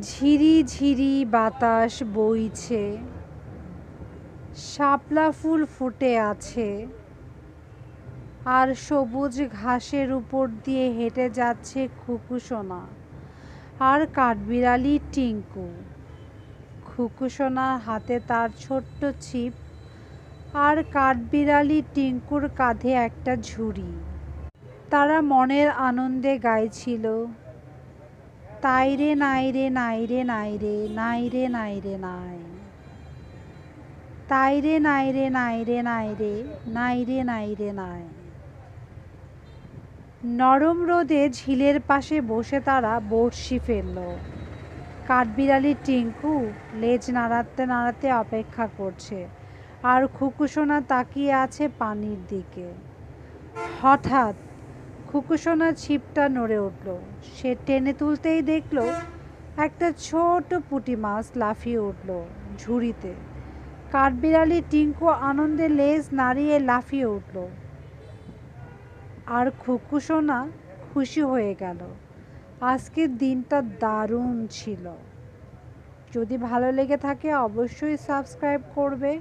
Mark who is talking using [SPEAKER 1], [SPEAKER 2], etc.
[SPEAKER 1] ঝিরি ঝিরি বাতাস বইছে, শাপলা ফুল ফুটে আছে, আর সবুজ ঘাসের উপর দিয়ে হেঁটে যাচ্ছে খুকুসোনা, আর কাঠবিড়ালি টিঙ্কু। খুকুসোনার হাতে তার ছোট্ট ছিপ, আর কাঠবিড়ালি টিঙ্কুর কাঁধে একটা ঝুড়ি। তারা মনের আনন্দে গাইছিল তাই রে নাই রে নাই রে নাই। রে নাই রে নাই রে নাই তাই রে নাই রে নাই রে নাই রে নাই রে নাই রে নাই। নরম রোদে ঝিলের পাশে বসে তারা বড়শি ফেলল। কাঠবিড়ালি টিঙ্কু লেজ নাড়াতে নাড়াতে অপেক্ষা করছে, আর খুকুসোনা তাকিয়ে আছে পানির দিকে। হঠাৎ খুকুসোনার ছিপটা নড়ে উঠল। সে টেনে তুলতেই দেখল একটা ছোট পুটি মাছ লাফিয়ে উঠল ঝুড়িতে। কাঠবিড়ালি টিঙ্কু আনন্দে লেজ নাড়িয়ে লাফিয়ে উঠল। আর খুকুসোনা খুশি হয়ে গেল। আজকের দিনটা দারুণ ছিল। যদি ভালো লেগে থাকে অবশ্যই সাবস্ক্রাইব করবে।